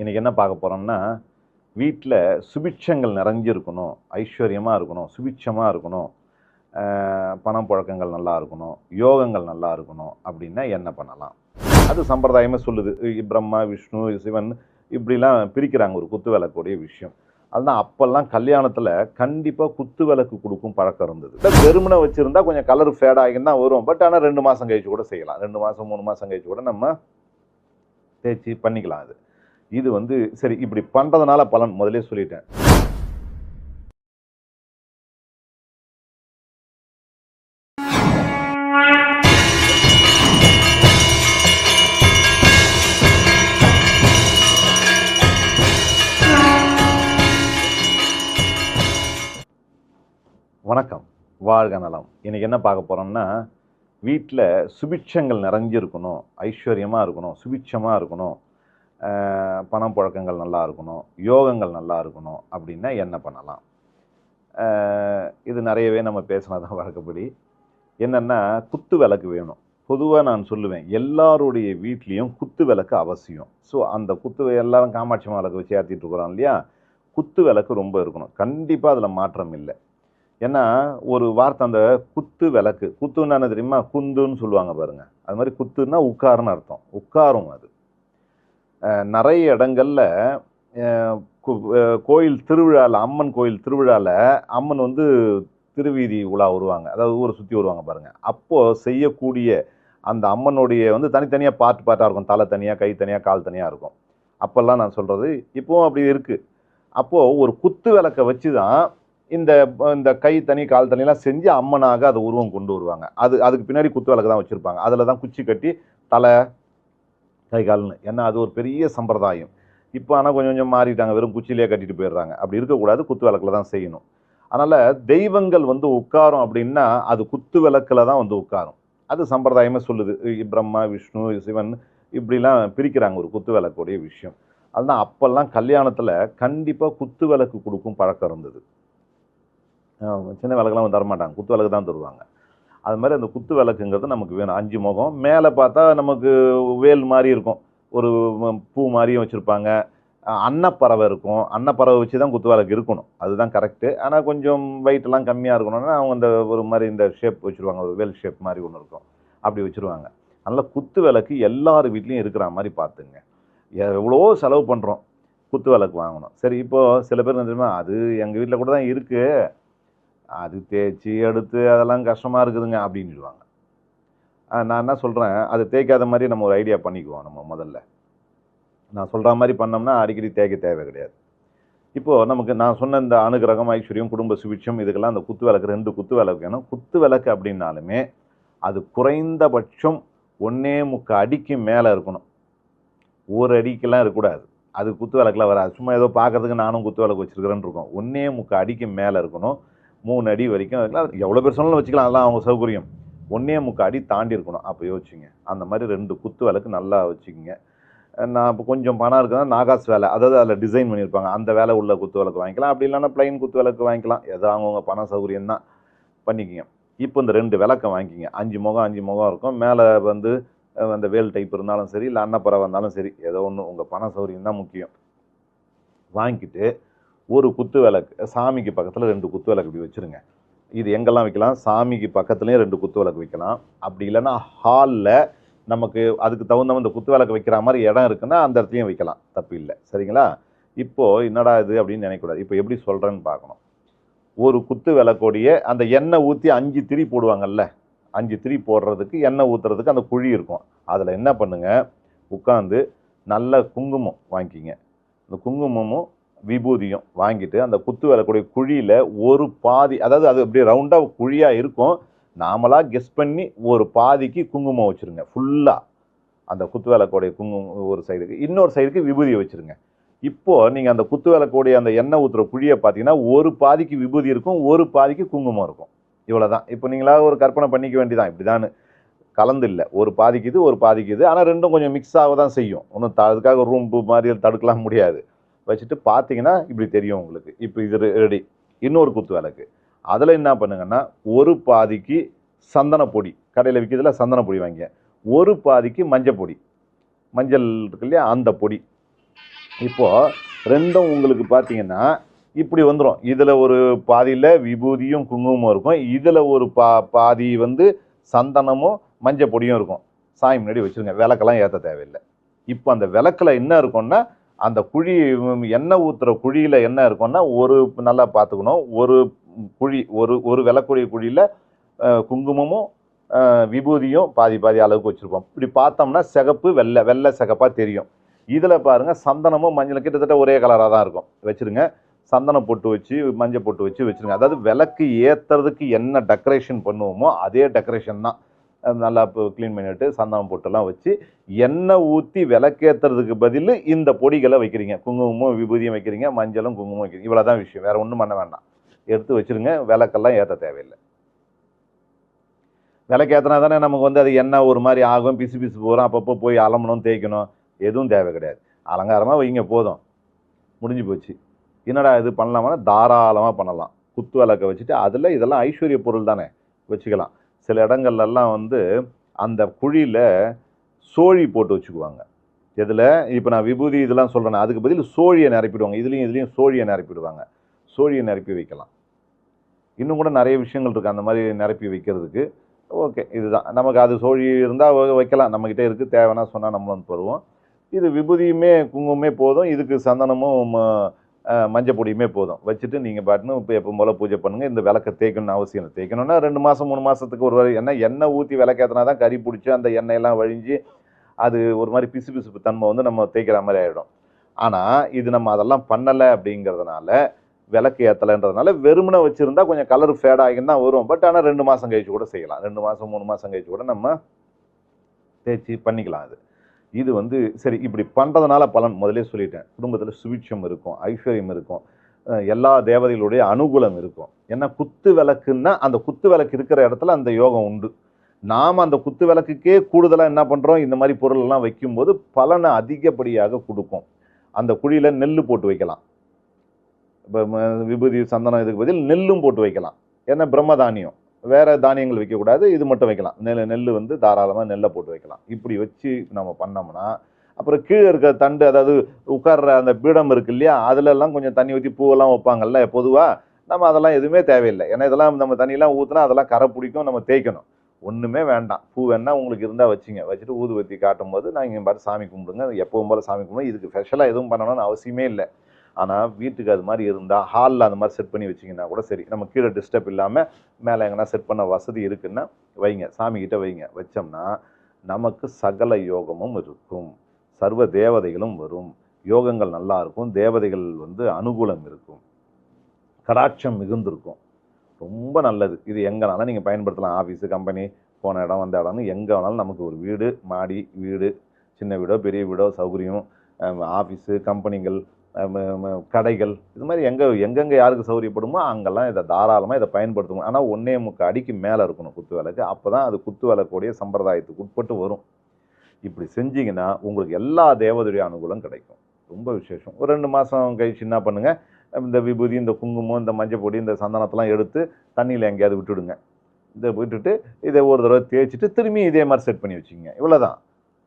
இன்றைக்கி என்ன பார்க்க போகிறோம்னா வீட்டில் சுபிட்சங்கள் நிறைஞ்சிருக்கணும். ஐஸ்வர்யமாக இருக்கணும் சுபிட்சமாக இருக்கணும். பணம் புழக்கங்கள் நல்லா இருக்கணும் யோகங்கள் நல்லா இருக்கணும் அப்படின்னா என்ன பண்ணலாம்? அது சம்பிரதாயமாக சொல்லுது. பிரம்மா விஷ்ணு சிவன் இப்படிலாம் பிரிக்கிறாங்க ஒரு குத்து விளக்குடைய விஷயம். அதுதான் அப்போல்லாம் கல்யாணத்தில் கண்டிப்பாக குத்து விளக்கு கொடுக்கும் பழக்கம் இருந்தது. வெறுமனை வச்சுருந்தா கொஞ்சம் கலர் ஃபேட் ஆகின்னு தான் வரும். பட் ஆனால் ரெண்டு மாதம் கழிச்சு கூட செய்யலாம். ரெண்டு மாதம் மூணு மாதம் கழிச்சு கூட நம்ம தேய்ச்சி பண்ணிக்கலாம் அது. இது வந்து சரி இப்படி பண்ணுறதுனால பலன் முதலே சொல்லிட்டேன். வணக்கம். வாழ்க நலம். இன்னைக்கு என்ன பார்க்க போகிறோம்னா வீட்டில் சுபிட்சங்கள் நிறைஞ்சிருக்கணும். ஐஸ்வர்யமாக இருக்கணும். சுபிட்சமாக இருக்கணும். பணம் புழக்கங்கள் நல்லா இருக்கணும் யோகங்கள் நல்லா இருக்கணும் அப்படின்னா என்ன பண்ணலாம்? இது நிறையவே நம்ம பேசினதான் வழக்கப்படி. என்னென்னா குத்து விளக்கு வேணும். பொதுவாக நான் சொல்லுவேன் எல்லாருடைய வீட்லேயும் குத்து விளக்கு அவசியம். ஸோ அந்த குத்து எல்லாரும் காமாட்சி விளக்கு வச்சு ஏற்றிட்டு இருக்கிறோம் இல்லையா? குத்து விளக்கு ரொம்ப இருக்கணும். கண்டிப்பாக அதில் மாற்றம் இல்லை. ஏன்னா ஒரு வார்த்தை அந்த குத்து விளக்கு குத்துன்னு என்ன தெரியுமா? குந்துன்னு சொல்லுவாங்க பாருங்கள் அது மாதிரி குத்துன்னா உட்காருன்னு அர்த்தம். உட்காரும் அது. நிறைய இடங்களில் கோயில் திருவிழாவில் அம்மன் கோயில் திருவிழாவில் அம்மன் வந்து திருவீதி உலா வருவாங்க. அதாவது ஊரை சுற்றி வருவாங்க பாருங்கள் அப்போது செய்யக்கூடிய அந்த அம்மனுடைய வந்து தனித்தனியாக பார்ட் பார்ட்டாக இருக்கும். தலை தனியாக கை தனியாக கால் தனியாக இருக்கும். அப்போல்லாம் நான் சொல்கிறது இப்போவும் அப்படி இருக்குது அப்போது ஒரு குத்து விளக்கை வச்சு தான் இந்த இந்த கை தனி கால் தனியெல்லாம் செஞ்சு அம்மனாக அதை உருவம் கொண்டு வருவாங்க. அது அதுக்கு பின்னாடி குத்து விளக்கு தான் வச்சுருப்பாங்க. அதில் தான் குச்சி கட்டி தலை கை கால்னு. ஏன்னா அது ஒரு பெரிய சம்பிரதாயம். இப்போ ஆனால் கொஞ்சம் கொஞ்சம் மாறிட்டாங்க. வெறும் குச்சியிலே கட்டிட்டு போயிடுறாங்க. அப்படி இருக்கக்கூடாது. குத்து விளக்கில் தான் செய்யணும். அதனால் தெய்வங்கள் வந்து உட்காரும் அப்படின்னா அது குத்து விளக்கில் தான் வந்து உட்காரும். அது சம்பிரதாயமாக சொல்லுது. பிரம்மா விஷ்ணு சிவன் இப்படிலாம் பிரிக்கிறாங்க ஒரு குத்து விளக்குடைய விஷயம். அதுதான் அப்போல்லாம் கல்யாணத்தில் கண்டிப்பாக குத்து விளக்கு கொடுக்கும் பழக்கம் இருந்தது. சின்ன விளக்குலாம் தரமாட்டாங்க. குத்து விளக்கு தான் தருவாங்க. அது மாதிரி அந்த குத்து விளக்குங்கிறது நமக்கு வேணும். அஞ்சு முகம். மேலே பார்த்தா நமக்கு வேல் மாதிரி இருக்கும். ஒரு பூ மாதிரியும் வச்சுருப்பாங்க. அன்னப்பறவை இருக்கும். அன்னப்பறவை வச்சு தான் குத்து விளக்கு இருக்கணும். அதுதான் கரெக்டு ஆனால் கொஞ்சம் வெயிட்டெல்லாம் கம்மியாக இருக்கணும்னா அவங்க இந்த ஒரு மாதிரி இந்த ஷேப் வச்சுருவாங்க. ஒரு வேல் ஷேப் மாதிரி ஒன்று இருக்கும். அப்படி வச்சுருவாங்க. அதனால் குத்து விளக்கு எல்லார் வீட்லேயும் இருக்கிற மாதிரி பார்த்துங்க. எவ்வளோ செலவு பண்ணுறோம் குத்து விளக்கு வாங்கணும். சரி இப்போது சில பேர் என்ன தெரியுமா அது எங்கள் வீட்டில் கூட தான் இருக்குது அது தேய்ச்சி எடுத்து அதெல்லாம் கஷ்டமாக இருக்குதுங்க அப்படின்னு சொல்லுவாங்க நான் என்ன சொல்கிறேன் அது தேய்க்காத மாதிரி நம்ம ஒரு ஐடியா பண்ணிக்குவோம் நம்ம முதல்ல. நான் சொல்கிற மாதிரி பண்ணோம்னா அடிக்கடி தேய்க்க தேவை கிடையாது. இப்போது நமக்கு நான் சொன்ன இந்த அனுகிரகம் ஐஸ்வர்யம் குடும்ப சுவிட்சம் இதுக்கெல்லாம் அந்த குத்து விளக்கு ரெண்டு குத்து விளக்கு. வேணும் குத்து விளக்கு அப்படின்னாலுமே அது குறைந்தபட்சம் ஒன்றே முக்க அடிக்கு மேலே இருக்கணும். ஒரு அடிக்கெல்லாம் இருக்கக்கூடாது. அது குத்து விளக்கில் வராது. சும்மா ஏதோ பார்க்கறதுக்கு நானும் குத்து விளக்கு வச்சிருக்கிறேன்னு இருக்கோம். ஒன்னே முக்க அடிக்கு மேலே இருக்கணும். மூணு அடி வரைக்கும் வைக்கலாம் எவ்வளோ பேர் சொன்னாலும் வச்சுக்கலாம். அதெல்லாம் அவங்க சௌகரியம். ஒன்றே முக்கால் அடி தாண்டி இருக்கணும். அப்போ யோசிச்சுங்க. அந்த மாதிரி ரெண்டு குத்து விளக்கு நல்லா வச்சுக்கிங்க. நான் இப்போ கொஞ்சம் பணம் இருக்குதுன்னா நாகாஸ் வேலை. அதாவது அதில் டிசைன் பண்ணியிருப்பாங்க. அந்த வேலை உள்ள குத்து விளக்கு வாங்கிக்கலாம். அப்படி இல்லைன்னா ப்ளைன் குத்து விளக்கு வாங்கிக்கலாம். எதோ அவங்கவுங்க பண சௌகரியம் தான் பண்ணிக்கிங்க. இப்போ இந்த ரெண்டு விளக்கை வாங்கிக்கிங்க. அஞ்சு முகம் அஞ்சு முகம் இருக்கும். மேலே வந்து அந்த வேல் டைப் இருந்தாலும் சரி இல்லை அன்னப்பறவை இருந்தாலும் சரி ஏதோ ஒன்று உங்கள் பண சௌகரியம் தான் முக்கியம். வாங்கிக்கிட்டு ஒரு குத்து விளக்கு சாமிக்கு பக்கத்தில் ரெண்டு குத்து விளக்கு இப்படி வச்சுருங்க. இது எங்கெல்லாம் வைக்கலாம்? சாமிக்கு பக்கத்துலேயும் ரெண்டு குத்து விளக்கு வைக்கலாம். அப்படி இல்லைன்னா ஹாலில் நமக்கு அதுக்கு தகுந்த அந்த குத்து விளக்கு வைக்கிற மாதிரி இடம் இருக்குன்னா அந்த இடத்துலையும் வைக்கலாம். தப்பு இல்லை. சரிங்களா? இப்போது என்னடா இது அப்படின்னு நினைக்கக்கூடாது. இப்போ எப்படி சொல்கிறேன்னு பார்க்கணும். ஒரு குத்து விளக்கோடைய அந்த எண்ணெய் ஊற்றி அஞ்சு திரி போடுவாங்கல்ல? அஞ்சு திரி போடுறதுக்கு எண்ணெய் ஊற்றுறதுக்கு அந்த குழி இருக்கும். அதில் என்ன பண்ணுங்க? உட்காந்து நல்ல குங்குமம் வாங்கிக்கிங்க. அந்த குங்குமமும் விபூதியும் வாங்கிட்டு அந்த குத்து வரக்கூடிய குழியில் ஒரு பாதி அதாவது அது அப்படியே ரவுண்டாக குழியாக இருக்கும். நாமளாக கெஸ் பண்ணி ஒரு பாதிக்கு குங்குமம் வச்சுருங்க. ஃபுல்லாக அந்த குத்து விளக்கோடைய குங்குமம் ஒரு சைடுக்கு இன்னொரு சைடுக்கு விபூதியை வச்சுருங்க. இப்போது நீங்கள் அந்த குத்து விளக்கோடைய அந்த எண்ணெய் ஊற்றுற குழியை பார்த்தீங்கன்னா ஒரு பாதிக்கு விபூதி இருக்கும் ஒரு பாதிக்கு குங்குமம் இருக்கும். இவ்வளோ தான் இப்போ நீங்களாக ஒரு கற்பனை பண்ணிக்க வேண்டியதான் இப்படிதான் கலந்து இல்லை. ஒரு பாதிக்கு இது ஒரு பாதிக்கு இது. ஆனால் ரெண்டும் கொஞ்சம் மிக்ஸ் ஆக தான் செய்யும் ஒன்றும் அதுக்காக ரூம் மாதிரி தடுக்கலாம் முடியாது. வச்சுட்டு பார்த்தீங்கன்னா இப்படி தெரியும் உங்களுக்கு. இப்போ இது ரெடி இன்னொரு குத்து விளக்கு. அதில் என்ன பண்ணுங்கன்னா ஒரு பாதிக்கு சந்தன பொடி. கடையில் விற்கிறதுல சந்தன பொடி வாங்கிங்க. ஒரு பாதிக்கு மஞ்சள் பொடி. மஞ்சள் இருக்கு இல்லையா அந்த பொடி. இப்போது ரெண்டும் உங்களுக்கு பார்த்தீங்கன்னா இப்படி வந்துடும் இதில் ஒரு பாதியில் விபூதியும் குங்குமமும் இருக்கும். இதில் ஒரு பா பாதி வந்து சந்தனமும் மஞ்சள் பொடியும் இருக்கும். சாமி முன்னாடி வச்சுருங்க. விளக்கெல்லாம் ஏற்ற தேவையில்லை. இப்போ அந்த விளக்கில் என்ன இருக்கும்னா அந்த குழி எண்ணெய் ஊற்றுற குழியில் என்ன இருக்கும்னா ஒரு நல்லா பார்த்துக்கணும். ஒரு குழி ஒரு ஒரு விளக்குடைய குழியில் குங்குமமும் விபூதியும் பாதி பாதி அளவுக்கு வச்சுருப்போம். இப்படி பார்த்தோம்னா சிகப்பு வெள்ளை வெள்ளை சிகப்பாக தெரியும். இதில் பாருங்கள் சந்தனமும் மஞ்சளும் கிட்டத்தட்ட ஒரே கலராக தான் இருக்கும். வச்சுருங்க. சந்தனம் பொட்டு வச்சு மஞ்சள் பொட்டு வச்சு வச்சுருங்க. அதாவது விளக்கு ஏற்றுறதுக்கு என்ன டெக்கரேஷன் பண்ணுவோமோ அதே டெக்கரேஷன் தான். நல்லா இப்போ க்ளீன் பண்ணிட்டு சந்தனம் போட்டுலாம் வச்சு எண்ணெய் ஊற்றி விளக்கேற்றுறதுக்கு பதில் இந்த பொடிகளை வைக்கிறீங்க. குங்குமமும் விபூதியும் வைக்கிறீங்க மஞ்சளும் குங்குமம் வைக்கிறீங்க. இவ்வளோ தான் விஷயம். வேறு ஒன்றும் பண்ண வேண்டாம். எடுத்து வச்சுருங்க. விளக்கெல்லாம் ஏற்ற தேவையில்லை. விளக்கேற்றினா தானே நமக்கு வந்து அது எண்ணெய் ஒரு மாதிரி ஆகும். பிசு பிசு போகிறோம் அப்பப்போ போய் அலம்பணும் தேய்க்கணும். எதுவும் தேவை கிடையாது. அலங்காரமாக வைங்க போதும். முடிஞ்சு போச்சு. என்னடா இது பண்ணலாமா தாராளமாக பண்ணலாம். குத்து விளக்க வச்சுட்டு அதில் இதெல்லாம் ஐஸ்வர்ய பொருள் தானே? வச்சுக்கலாம். சில இடங்கள்லாம் வந்து அந்த குழியில் சோழி போட்டு வச்சுக்குவாங்க. இதில் இப்போ நான் விபூதி இதெல்லாம் சொல்கிறேன் அதுக்கு பதில் சோழியை நிரப்பிடுவாங்க. இதுலேயும் இதுலேயும் சோழியை நிரப்பிடுவாங்க. சோழியை நிரப்பி வைக்கலாம். இன்னும் கூட நிறைய விஷயங்கள் இருக்குது அந்த மாதிரி நிரப்பி வைக்கிறதுக்கு. ஓகே இதுதான். நமக்கு அது சோழி இருந்தால் வைக்கலாம். நம்மக்கிட்ட இருக்குது தேவைன்னா சொன்னால் நம்ம வந்து தருவோம். இது விபூதியுமே குங்குமமே போதும். இதுக்கு சந்தனமும் ம, மஞ்சள் பொடியுமே போதும். வச்சுட்டு நீங்கள் பாட்டுன்னு இப்போ எப்போ போல் பூஜை பண்ணுங்கள் இந்த விளக்கை தேய்க்கணும்னு அவசியம் இல்லை. தேய்க்கணும்னா ரெண்டு மாதம் மூணு மாதத்துக்கு ஒரு வாரி எண்ணெய் எண்ணெய் ஊற்றி விளக்கேற்றினா தான் கறி பிடிச்சி அந்த எண்ணெயெல்லாம் வழிஞ்சு அது ஒரு மாதிரி பிசு பிசுப்பு தன்மை வந்து நம்ம தேய்க்கிற மாதிரி ஆகிடும் ஆனால் இது நம்ம அதெல்லாம் பண்ணலை அப்படிங்கிறதுனால விளக்கு ஏற்றலைன்றதுனால வெறுமனை வச்சுருந்தா கொஞ்சம் கலர் ஃபேட் ஆகின்னு தான் வரும். பட் ஆனால் ரெண்டு மாதம் கழிச்சு கூட செய்யலாம். ரெண்டு மாதம் மூணு மாதம் கழிச்சு கூட நம்ம தேய்ச்சி பண்ணிக்கலாம் அது. இது வந்து சரி இப்படி பண்ணுறதுனால பலன் முதலே சொல்லிட்டேன். குடும்பத்தில் சுவிட்சம் இருக்கும் ஐஸ்வர்யம் இருக்கும் எல்லா தேவதைகளுடைய அனுகூலம் இருக்கும். ஏன்னா குத்து விளக்குன்னா அந்த குத்து விளக்கு இருக்கிற இடத்துல அந்த யோகம் உண்டு. நாம் அந்த குத்து விளக்குக்கே கூடுதலாக என்ன பண்ணுறோம் இந்த மாதிரி பொருளெல்லாம் வைக்கும்போது பலனை அதிகப்படியாக கொடுக்கும். அந்த குழியில் நெல் போட்டு வைக்கலாம். இப்போ விபூதி சந்தனம் இதுக்கு பதில் நெல்லும் போட்டு வைக்கலாம். ஏன்னா பிரம்மதானியம். வேறு தானியங்கள் வைக்கக்கூடாது. இது மட்டும் வைக்கலாம். நெல் நெல் வந்து தாராளமாக நெல்லை போட்டு வைக்கலாம். இப்படி வச்சு நம்ம பண்ணோம்னா அப்புறம் கீழே இருக்க தண்டு அதாவது உட்கார்ற அந்த பீடம் இருக்கு இல்லையா அதுலெல்லாம் கொஞ்சம் தண்ணி ஊற்றி பூவெல்லாம் வைப்பாங்கல்ல பொதுவாக நம்ம அதெல்லாம் எதுவுமே தேவையில்லை. ஏன்னா இதெல்லாம் நம்ம தண்ணியெல்லாம் ஊற்றினா அதெல்லாம் கரை பிடிக்கும் நம்ம தேய்க்கணும். ஒன்றுமே வேண்டாம். பூ வேணா உங்களுக்கு இருந்தால் வச்சுங்க. வச்சுட்டு ஊதுபத்தி காட்டும் போது நான் இங்கே பாட்டு சாமி கும்பிடுங்க. எப்பவும் போல சாமி கும்பிடுங்க. இதுக்கு ஸ்பெஷலாக எதுவும் பண்ணணும்னு அவசியமே இல்லை. ஆனால் வீட்டுக்கு அது மாதிரி இருந்தால் ஹாலில் அந்த மாதிரி செட் பண்ணி வச்சிங்கன்னா கூட சரி. நம்ம கீழே டிஸ்டர்ப் இல்லாமல் மேலே எங்கன்னா செட் பண்ண வசதி இருக்குன்னா வைங்க. சாமிக்கிட்ட வைங்க. வச்சோம்னா நமக்கு சகல யோகமும் இருக்கும். சர்வ தேவதைகளும் வரும். யோகங்கள் நல்லா இருக்கும். தேவதைகள் வந்து அனுகூலம் இருக்கும். கடாட்சம் மிகுந்திருக்கும். ரொம்ப நல்லது. இது எங்கனாலும் நீங்கள் பயன்படுத்தலாம். ஆஃபீஸு கம்பெனி போன இடம் வந்த இடம்னு எங்கே வேணாலும் நமக்கு ஒரு வீடு மாடி வீடு சின்ன வீடோ பெரிய வீடோ சௌகரியம் ஆஃபீஸு கம்பெனிகள் கடைகள் இது மாதிரி எங்கே எங்கெங்கே யாருக்கு சௌகரியப்படுமோ அங்கெல்லாம் இதை தாராளமாக இதை பயன்படுத்தணும் ஆனால் ஒன்றே முக்கால் அடிக்கு மேலே இருக்கணும் குத்து விளக்கு. அப்போ தான் அது குத்து விளக்குடைய சம்பிரதாயத்துக்கு உட்பட்டு வரும். இப்படி செஞ்சிங்கன்னா உங்களுக்கு எல்லா தேவதையுடைய அனுகூலம் கிடைக்கும். ரொம்ப விசேஷம். ஒரு ரெண்டு மாதம் கழிச்சு என்ன பண்ணுங்க? இந்த விபூதி இந்த குங்குமம் இந்த மஞ்சள் பொடி இந்த சந்தனத்தெல்லாம் எடுத்து தண்ணியில் எங்கேயாவது விட்டுடுங்க. இதை விட்டுட்டு இதை ஒரு தடவை தேய்ச்சிட்டு திரும்பி இதே மாதிரி செட் பண்ணி வச்சுக்கோங்க. இவ்வளோதான்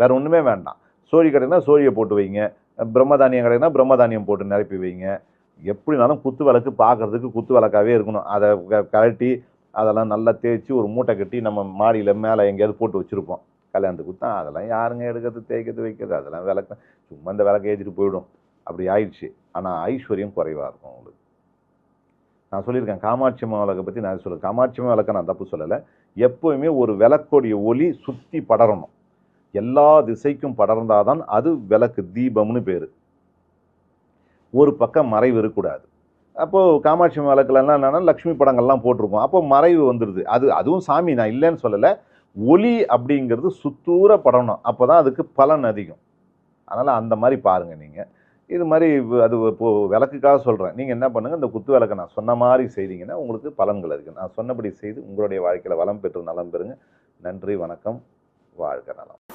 வேறு ஒன்றுமே வேண்டாம். சோழி கடைனா சோழியை போட்டு வைங்க. பிரம்மதானியம் கடைனா பிரம்மதானியம் போட்டு நிரப்பி வைங்க. எப்படினாலும் குத்து விளக்கு பார்க்கறதுக்கு குத்து விளக்காவே இருக்கணும். அதை க- கழட்டி அதெல்லாம் நல்லா தேய்ச்சி ஒரு மூட்டை கட்டி நம்ம மாடியில் மேலே எங்கேயாவது போட்டு வச்சுருப்போம். கல்யாணத்துக்கு தான் அதெல்லாம் யாருங்க எடுக்கிறது தேய்க்கிறது வைக்கிறது? அதெல்லாம் விளக்கு சும்மா இந்த விளக்கு ஏற்றிட்டு போயிடும். அப்படி ஆயிடுச்சு. ஆனால் ஐஸ்வர்யம் குறைவாக இருக்கும் உங்களுக்கு. நான் சொல்லியிருக்கேன் காமாட்சி அம்மா விளக்கை பற்றி நான் சொல்லுவேன் காமாட்சி அம்மா விளக்கை நான் தப்பு சொல்லலை. எப்போவுமே ஒரு விளக்கோடைய ஒளி சுற்றி படரணும். எல்லா திசைக்கும் படர்ந்தாதான் அது விளக்கு தீபம்னு பேர். ஒரு பக்கம் மறைவு இருக்கக்கூடாது. அப்போது காமாட்சி அம்மா விளக்குலலாம் லக்ஷ்மி படங்கள்லாம் போட்டிருக்கோம். அப்போ மறைவு வந்துடுது அது அதுவும் சாமி நான் இல்லைன்னு சொல்லலை. ஒளி அப்படிங்கிறது சுத்தூர படணும். அப்போ தான் அதுக்கு பலன் அதிகம். அதனால் அந்த மாதிரி பாருங்கள் நீங்கள் இது மாதிரி அது இப்போ விளக்குக்காக சொல்கிறேன் நீங்கள் என்ன பண்ணுங்கள் இந்த குத்து விளக்கை நான் சொன்ன மாதிரி செய்தீங்கன்னா உங்களுக்கு பலன்கள் இருக்குது நான் சொன்னபடி செய்து உங்களுடைய வாழ்க்கையில் வளம் பெற்று நலம் பெறுங்க. நன்றி வணக்கம். வாழ்க நலம்.